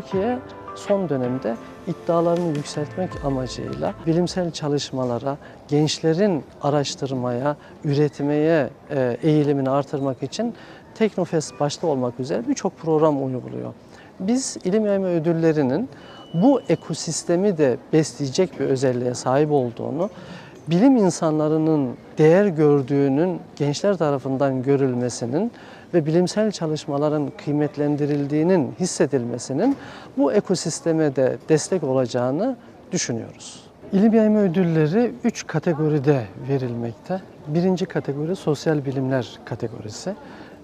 Türkiye son dönemde iddialarını yükseltmek amacıyla bilimsel çalışmalara, gençlerin araştırmaya, üretmeye e, eğilimini artırmak için Teknofest başta olmak üzere birçok program uyguluyor. Biz ilim yayma ödüllerinin bu ekosistemi de besleyecek bir özelliğe sahip olduğunu, bilim insanlarının değer gördüğünün gençler tarafından görülmesinin ve bilimsel çalışmaların kıymetlendirildiğinin hissedilmesinin bu ekosisteme de destek olacağını düşünüyoruz. İlim yayma ödülleri 3 kategoride verilmekte. Birinci kategori sosyal bilimler kategorisi.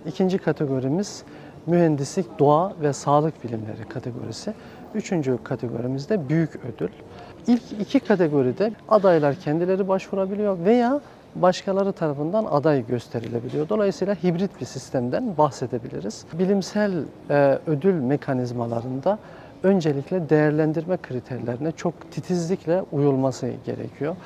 İkinci kategorimiz mühendislik, doğa ve sağlık bilimleri kategorisi. Üçüncü kategorimizde büyük ödül. İlk iki kategoride adaylar kendileri başvurabiliyor veya başkaları tarafından aday gösterilebiliyor. Dolayısıyla hibrit bir sistemden bahsedebiliriz. Bilimsel e, ödül mekanizmalarında öncelikle değerlendirme kriterlerine çok titizlikle uyulması gerekiyor.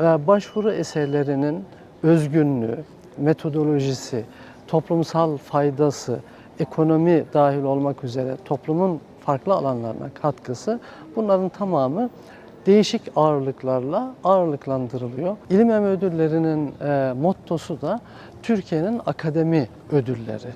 E, başvuru eserlerinin özgünlüğü, metodolojisi, toplumsal faydası, ekonomi dahil olmak üzere toplumun farklı alanlarına katkısı bunların tamamı değişik ağırlıklarla ağırlıklandırılıyor. İlim Ödülleri'nin e, mottosu da Türkiye'nin akademi ödülleri.